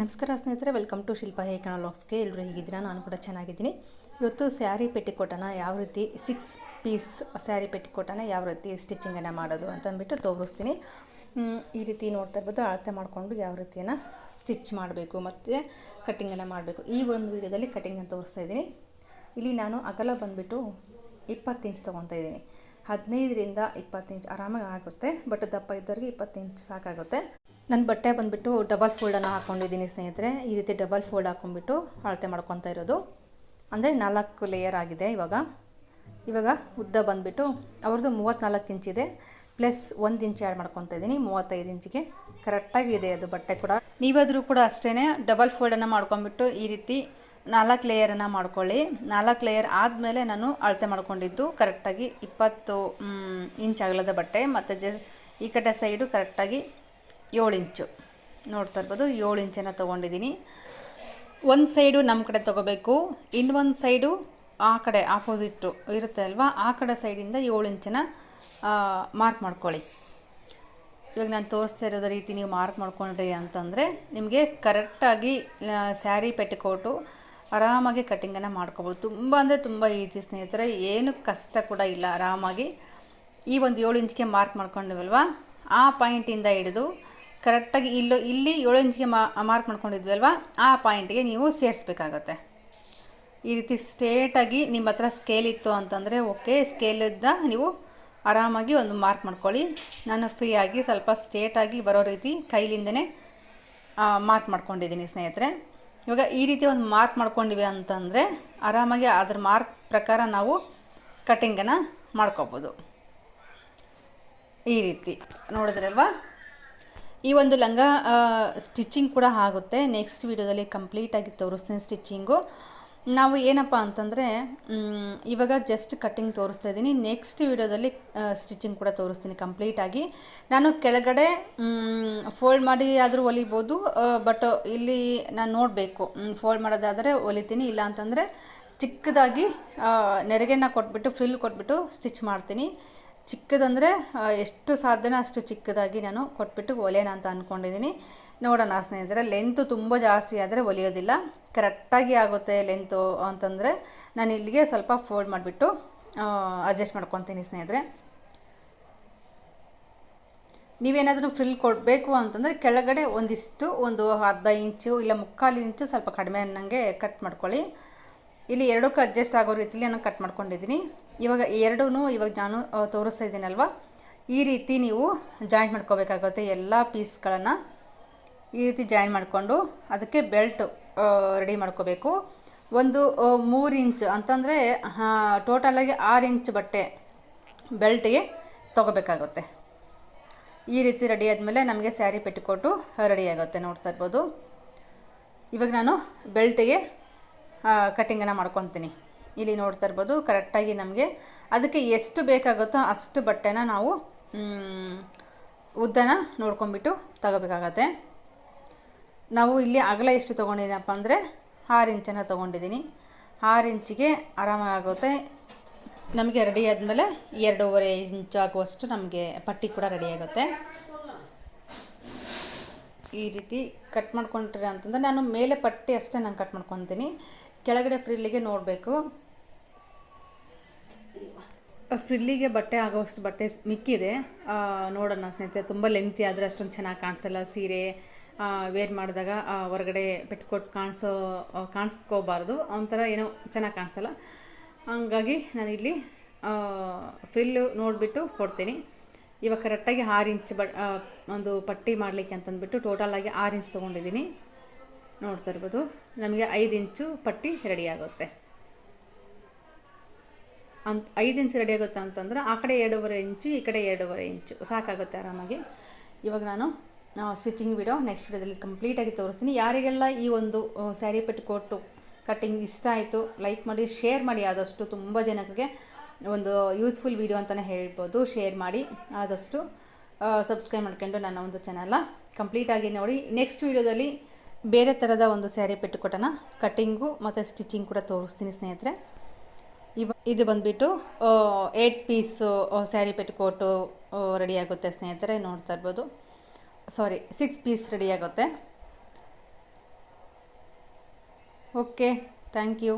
ನಮಸ್ಕಾರ ಸ್ನೇಹಿತರೆ welcome to ಶಿಲ್ಪ ಹೇಕಣ ಲಾಕ್ಸ್ಗೆ ಎಲ್ಲರೂ ಹೇಗಿದ್ದೀರಾ? ನಾನು ಕೂಡ ಚೆನ್ನಾಗಿದ್ದೀನಿ. ಇವತ್ತು ಸ್ಯಾರಿ ಪೆಟ್ಟಿಕೋಟನ ಯಾವ ರೀತಿ ಸಿಕ್ಸ್ ಪೀಸ್ ಸ್ಯಾರಿ ಪೆಟ್ಟಿಕೋಟನ ಯಾವ ರೀತಿ ಸ್ಟಿಚಿಂಗನ್ನು ಮಾಡೋದು ಅಂತ ಅಂದ್ಬಿಟ್ಟು ತೋರಿಸ್ತೀನಿ. ಈ ರೀತಿ ನೋಡ್ತಾ ಇರ್ಬೋದು, ಅಳತೆ ಮಾಡಿಕೊಂಡು ಯಾವ ರೀತಿಯನ್ನು ಸ್ಟಿಚ್ ಮಾಡಬೇಕು ಮತ್ತು ಕಟ್ಟಿಂಗನ್ನು ಮಾಡಬೇಕು. ಈ ಒಂದು ವಿಡಿಯೋದಲ್ಲಿ ಕಟ್ಟಿಂಗನ್ನು ತೋರಿಸ್ತಾ ಇದ್ದೀನಿ. ಇಲ್ಲಿ ನಾನು ಅಗಲ ಬಂದುಬಿಟ್ಟು ಇಪ್ಪತ್ತು ಇಂಚ್ ತೊಗೊತಾ ಇದ್ದೀನಿ. ಹದಿನೈದರಿಂದ ಇಪ್ಪತ್ತು ಇಂಚ್ ಆರಾಮಾಗಿ ಆಗುತ್ತೆ ಬಟ್ ದಪ್ಪ ಇದ್ದವ್ರಿಗೆ ಇಪ್ಪತ್ತು ಇಂಚ್ ಸಾಕಾಗುತ್ತೆ. ನನ್ನ ಬಟ್ಟೆ ಬಂದುಬಿಟ್ಟು ಡಬಲ್ ಫೋಲ್ಡನ್ನು ಹಾಕ್ಕೊಂಡಿದ್ದೀನಿ ಸ್ನೇಹಿತರೆ. ಈ ರೀತಿ ಡಬಲ್ ಫೋಲ್ಡ್ ಹಾಕ್ಕೊಂಡ್ಬಿಟ್ಟು ಅಳತೆ ಮಾಡ್ಕೊತಾ ಇರೋದು. ಅಂದರೆ ನಾಲ್ಕು ಲೇಯರ್ ಆಗಿದೆ ಇವಾಗ. ಇವಾಗ ಉದ್ದ ಬಂದುಬಿಟ್ಟು ಅವ್ರದ್ದು ಮೂವತ್ತ್ನಾಲ್ಕು ಇಂಚಿದೆ ಪ್ಲಸ್ ಒಂದು ಇಂಚ್ ಆ್ಯಡ್ ಮಾಡ್ಕೊತಾ ಇದ್ದೀನಿ, ಮೂವತ್ತೈದು ಇಂಚಿಗೆ ಕರೆಕ್ಟಾಗಿದೆ ಅದು ಬಟ್ಟೆ ಕೂಡ. ನೀವಾದರೂ ಕೂಡ ಅಷ್ಟೇ ಡಬಲ್ ಫೋಲ್ಡನ್ನು ಮಾಡ್ಕೊಂಬಿಟ್ಟು ಈ ರೀತಿ ನಾಲ್ಕು ಲೇಯರನ್ನು ಮಾಡ್ಕೊಳ್ಳಿ. ನಾಲ್ಕು ಲೇಯರ್ ಆದಮೇಲೆ ನಾನು ಅಳತೆ ಮಾಡ್ಕೊಂಡಿದ್ದು ಕರೆಕ್ಟಾಗಿ ಇಪ್ಪತ್ತು ಇಂಚ್ ಅಗಲದ ಬಟ್ಟೆ. ಮತ್ತು ಜ ಈ ಕಡೆ ಸೈಡು ಕರೆಕ್ಟಾಗಿ ಏಳು ಇಂಚು. ನೋಡ್ತಾ ಇರ್ಬೋದು, ಏಳು ಇಂಚನ್ನು ತೊಗೊಂಡಿದ್ದೀನಿ. ಒಂದು ಸೈಡು ನಮ್ಮ ಕಡೆ ತೊಗೋಬೇಕು, ಇನ್ನೊಂದು ಸೈಡು ಆ ಕಡೆ ಆಪೋಸಿಟ್ಟು ಇರುತ್ತೆ ಅಲ್ವಾ? ಆ ಕಡೆ ಸೈಡಿಂದ ಏಳು ಇಂಚನ್ನ ಮಾರ್ಕ್ ಮಾಡ್ಕೊಳ್ಳಿ. ಇವಾಗ ನಾನು ತೋರಿಸ್ತಾ ಇರೋದ ರೀತಿ ನೀವು ಮಾರ್ಕ್ ಮಾಡ್ಕೊಂಡ್ರಿ ಅಂತಂದರೆ, ನಿಮಗೆ ಕರೆಕ್ಟಾಗಿ ಸ್ಯಾರಿ ಪೆಟ್ಟಿಕೋಟು ಆರಾಮಾಗಿ ಕಟ್ಟಿಂಗನ್ನು ಮಾಡ್ಕೋಬೋದು. ತುಂಬ ಅಂದರೆ ತುಂಬ ಈಜಿ ಸ್ನೇಹಿತರೆ, ಏನು ಕಷ್ಟ ಕೂಡ ಇಲ್ಲ ಆರಾಮಾಗಿ. ಈ ಒಂದು ಏಳು ಇಂಚಿಗೆ ಮಾರ್ಕ್ ಮಾಡ್ಕೊಂಡಿವಲ್ವಾ ಆ ಪಾಯಿಂಟಿಂದ ಹಿಡಿದು ಕರೆಕ್ಟಾಗಿ ಇಲ್ಲೋ ಇಲ್ಲಿ ಏಳು ಇಂಚಿಗೆ ಮಾರ್ಕ್ ಮಾಡ್ಕೊಂಡಿದ್ವಿ ಅಲ್ವಾ ಆ ಪಾಯಿಂಟ್ಗೆ ನೀವು ಸೇರಿಸ್ಬೇಕಾಗತ್ತೆ. ಈ ರೀತಿ ಸ್ಟ್ರೇಟಾಗಿ ನಿಮ್ಮ ಹತ್ರ ಸ್ಕೇಲ್ ಇತ್ತು ಅಂತಂದರೆ ಓಕೆ ಸ್ಕೇಲಿಂದ ನೀವು ಆರಾಮಾಗಿ ಒಂದು ಮಾರ್ಕ್ ಮಾಡ್ಕೊಳ್ಳಿ. ನಾನು ಫ್ರೀಯಾಗಿ ಸ್ವಲ್ಪ ಸ್ಟ್ರೇಟಾಗಿ ಬರೋ ರೀತಿ ಕೈಲಿಂದನೇ ಮಾರ್ಕ್ ಮಾಡ್ಕೊಂಡಿದ್ದೀನಿ ಸ್ನೇಹಿತರೆ. ಇವಾಗ ಈ ರೀತಿ ಒಂದು ಮಾರ್ಕ್ ಮಾಡ್ಕೊಂಡಿವಿ ಅಂತಂದರೆ ಆರಾಮಾಗಿ ಅದ್ರ ಮಾರ್ಕ್ ಪ್ರಕಾರ ನಾವು ಕಟ್ಟಿಂಗನ್ನು ಮಾಡ್ಕೋಬೋದು. ಈ ರೀತಿ. ನೋಡಿದ್ರಲ್ವಾ? ಈ ಒಂದು ಲಂಗ ಸ್ಟಿಚಿಂಗ್ ಕೂಡ ಆಗುತ್ತೆ. ನೆಕ್ಸ್ಟ್ ವಿಡಿಯೋದಲ್ಲಿ ಕಂಪ್ಲೀಟಾಗಿ ತೋರಿಸ್ತೀನಿ ಸ್ಟಿಚಿಂಗು ನಾವು ಏನಪ್ಪ ಅಂತಂದರೆ ಇವಾಗ ಜಸ್ಟ್ ಕಟ್ಟಿಂಗ್ ತೋರಿಸ್ತಾ ಇದ್ದೀನಿ. ನೆಕ್ಸ್ಟ್ ವಿಡಿಯೋದಲ್ಲಿ ಸ್ಟಿಚಿಂಗ್ ಕೂಡ ತೋರಿಸ್ತೀನಿ ಕಂಪ್ಲೀಟಾಗಿ ನಾನು ಕೆಳಗಡೆ ಫೋಲ್ಡ್ ಮಾಡಿ ಆದರೂ ಹೊಲಿಬೋದು ಬಟ್ ಇಲ್ಲಿ ನಾನು ನೋಡಬೇಕು. ಫೋಲ್ಡ್ ಮಾಡೋದಾದರೆ ಹೊಲಿತೀನಿ ಇಲ್ಲ ಅಂತಂದರೆ ಚಿಕ್ಕದಾಗಿ ನೆರಿಗೆನ ಕೊಟ್ಬಿಟ್ಟು ಫ್ರಿಲ್ ಕೊಟ್ಬಿಟ್ಟು ಸ್ಟಿಚ್ ಮಾಡ್ತೀನಿ. ಚಿಕ್ಕದಂದರೆ ಎಷ್ಟು ಸಾಧ್ಯನೋ ಅಷ್ಟು ಚಿಕ್ಕದಾಗಿ ನಾನು ಕೊಟ್ಬಿಟ್ಟು ಒಲೆಯೋಣ ಅಂತ ಅಂದ್ಕೊಂಡಿದ್ದೀನಿ ನೋಡೋಣ ಸ್ನೇಹಿತರೆ ಲೆಂತು ತುಂಬ ಜಾಸ್ತಿ ಆದರೆ ಒಲಿಯೋದಿಲ್ಲ. ಕರೆಕ್ಟಾಗಿ ಆಗುತ್ತೆ ಲೆಂತು ಅಂತಂದರೆ ನಾನು ಇಲ್ಲಿಗೆ ಸ್ವಲ್ಪ ಫೋಲ್ಡ್ ಮಾಡಿಬಿಟ್ಟು ಅಡ್ಜಸ್ಟ್ ಮಾಡ್ಕೊತೀನಿ ಸ್ನೇಹಿತರೆ. ನೀವೇನಾದರೂ ಫ್ರಿಲ್ ಕೊಡಬೇಕು ಅಂತಂದರೆ ಕೆಳಗಡೆ ಒಂದಿಷ್ಟು, ಒಂದು ಅರ್ಧ ಇಂಚು ಇಲ್ಲ ಮುಕ್ಕಾಲು ಇಂಚು ಸ್ವಲ್ಪ ಕಡಿಮೆ ಅನ್ನಂಗೆ ಕಟ್ ಮಾಡ್ಕೊಳ್ಳಿ. ಇಲ್ಲಿ ಎರಡಕ್ಕೂ ಅಡ್ಜಸ್ಟ್ ಆಗೋ ರೀತಿಲಿ ನಾನು ಕಟ್ ಮಾಡ್ಕೊಂಡಿದ್ದೀನಿ ಇವಾಗ ಎರಡೂ ಇವಾಗ ನಾನು ತೋರಿಸ್ತಾ ಇದ್ದೀನಲ್ವ? ಈ ರೀತಿ ನೀವು ಜಾಯಿಂಟ್ ಮಾಡ್ಕೋಬೇಕಾಗುತ್ತೆ ಎಲ್ಲ ಪೀಸ್ಗಳನ್ನು ಈ ರೀತಿ ಜಾಯಿನ್ ಮಾಡಿಕೊಂಡು ಅದಕ್ಕೆ ಬೆಲ್ಟ್ ರೆಡಿ ಮಾಡ್ಕೋಬೇಕು. ಒಂದು ಮೂರು ಇಂಚ್ ಅಂತಂದರೆ ಟೋಟಲಾಗಿ ಆರು ಇಂಚ್ ಬಟ್ಟೆ ಬೆಲ್ಟಿಗೆ ತೊಗೋಬೇಕಾಗುತ್ತೆ. ಈ ರೀತಿ ರೆಡಿ ಆದಮೇಲೆ ನಮಗೆ ಸ್ಯಾರಿ ಪೆಟ್ಟಿಕೊಟ್ಟು ರೆಡಿ ಆಗುತ್ತೆ ನೋಡ್ತಾ ಇರ್ಬೋದು. ಇವಾಗ ನಾನು ಬೆಲ್ಟಿಗೆ ಕಟ್ಟಿಂಗನ್ನು ಮಾಡ್ಕೊತೀನಿ. ಇಲ್ಲಿ ನೋಡ್ತಾ ಇರ್ಬೋದು, ಕರೆಕ್ಟಾಗಿ ನಮಗೆ ಅದಕ್ಕೆ ಎಷ್ಟು ಬೇಕಾಗುತ್ತೋ ಅಷ್ಟು ಬಟ್ಟೆನ ನಾವು ಉದ್ದನ ನೋಡ್ಕೊಂಬಿಟ್ಟು ತಗೋಬೇಕಾಗತ್ತೆ. ನಾವು ಇಲ್ಲಿ ಅಗಲ ಎಷ್ಟು ತೊಗೊಂಡಿದ್ದೀನಪ್ಪ ಅಂದರೆ ಆರು ಇಂಚನ್ನು ತೊಗೊಂಡಿದ್ದೀನಿ. ಆರು ಇಂಚಿಗೆ ಆರಾಮಾಗುತ್ತೆ. ನಮಗೆ ರೆಡಿ ಆದಮೇಲೆ ಎರಡೂವರೆ ಇಂಚು ಆಗುವಷ್ಟು ನಮಗೆ ಪಟ್ಟಿ ಕೂಡ ರೆಡಿ ಆಗುತ್ತೆ. ಈ ರೀತಿ ಕಟ್ ಮಾಡ್ಕೊಂಡ್ರಿ ಅಂತಂದರೆ ನಾನು ಮೇಲೆ ಪಟ್ಟಿ ಅಷ್ಟೇ ನಾನು ಕಟ್ ಮಾಡ್ಕೊತೀನಿ. ಕೆಳಗಡೆ ಫ್ರಿಲ್ಲಿಗೆ ನೋಡಬೇಕು. ಫ್ರಿಲ್ಲಿಗೆ ಬಟ್ಟೆ ಆಗೋಷ್ಟು ಬಟ್ಟೆ ಮಿಕ್ಕಿದೆ. ನೋಡೋಣ ಸ್ನೇಹಿತರೆ, ತುಂಬ ಲೆಂತಿ ಆದರೆ ಅಷ್ಟೊಂದು ಚೆನ್ನಾಗಿ ಕಾಣಿಸಲ್ಲ. ಸೀರೆ ವೇರ್ ಮಾಡಿದಾಗ ಹೊರಗಡೆ ಪೆಟ್ಕೊಟ್ಟು ಕಾಣಿಸೋ ಕಾಣಿಸ್ಕೋಬಾರ್ದು. ಒಂಥರ ಏನೋ ಚೆನ್ನಾಗಿ ಕಾಣಿಸಲ್ಲ. ಹಂಗಾಗಿ ನಾನಿಲ್ಲಿ ಫ್ರಿಲ್ಲು ನೋಡಿಬಿಟ್ಟು ಕೊಡ್ತೀನಿ. ಇವಾಗ ಕರೆಕ್ಟಾಗಿ ಆರು ಇಂಚ್ ಬ ಒಂದು ಪಟ್ಟಿ ಮಾಡಲಿಕ್ಕೆ ಅಂತಂದ್ಬಿಟ್ಟು ಟೋಟಲಾಗಿ ಆರು ಇಂಚ್ ತೊಗೊಂಡಿದ್ದೀನಿ. ನೋಡ್ತಾ ಇರ್ಬೋದು. ನಮಗೆ ಐದು ಇಂಚು ಪಟ್ಟಿ ರೆಡಿ ಆಗುತ್ತೆ. ಅಂತ ಐದು ಇಂಚು ರೆಡಿ ಆಗುತ್ತೆ ಅಂತಂದ್ರೆ ಆ ಕಡೆ ಎರಡೂವರೆ ಇಂಚು, ಈ ಕಡೆ ಎರಡೂವರೆ ಇಂಚು. ಸಾಕಾಗುತ್ತೆ ಆರಾಮಾಗಿ. ಇವಾಗ ನಾನು ಸ್ಟಿಚಿಂಗ್ ವಿಡಿಯೋ ನೆಕ್ಸ್ಟ್ ವಿಡಿಯೋದಲ್ಲಿ ಕಂಪ್ಲೀಟಾಗಿ ತೋರಿಸ್ತೀನಿ. ಯಾರಿಗೆಲ್ಲ ಈ ಒಂದು ಸ್ಯಾರಿ ಪೆಟ್ಟಿಕೋಟು ಕಟ್ಟಿಂಗ್ ಇಷ್ಟ ಆಯಿತು ಲೈಕ್ ಮಾಡಿ ಶೇರ್ ಮಾಡಿ ಆದಷ್ಟು ತುಂಬ ಜನಕ್ಕೆ ಒಂದು ಯೂಸ್ಫುಲ್ ವಿಡಿಯೋ ಅಂತಲೇ ಹೇಳ್ಬೋದು. ಶೇರ್ ಮಾಡಿ ಆದಷ್ಟು ಸಬ್ಸ್ಕ್ರೈಬ್ ಮಾಡ್ಕೊಂಡು ನನ್ನ ಒಂದು ಚಾನಲ್ನ ಕಂಪ್ಲೀಟಾಗಿ ನೋಡಿ. ನೆಕ್ಸ್ಟ್ ವಿಡಿಯೋದಲ್ಲಿ ಬೇರೆ ಥರದ ಒಂದು ಸ್ಯಾರಿ ಪೆಟ್ಟಿಕೋಟನ ಕಟ್ಟಿಂಗು ಮತ್ತು ಸ್ಟಿಚಿಂಗ್ ಕೂಡ ತೋರಿಸ್ತೀನಿ ಸ್ನೇಹಿತರೆ. ಇವ ಇದು ಬಂದುಬಿಟ್ಟು eight piece sari petticoat ready ಆಗುತ್ತೆ ಸ್ನೇಹಿತರೆ, ನೋಡ್ತಾ ಇರ್ಬೋದು. ಸಾರಿ ಸಿಕ್ಸ್ ಪೀಸ್ ರೆಡಿ ಆಗುತ್ತೆ. Okay thank you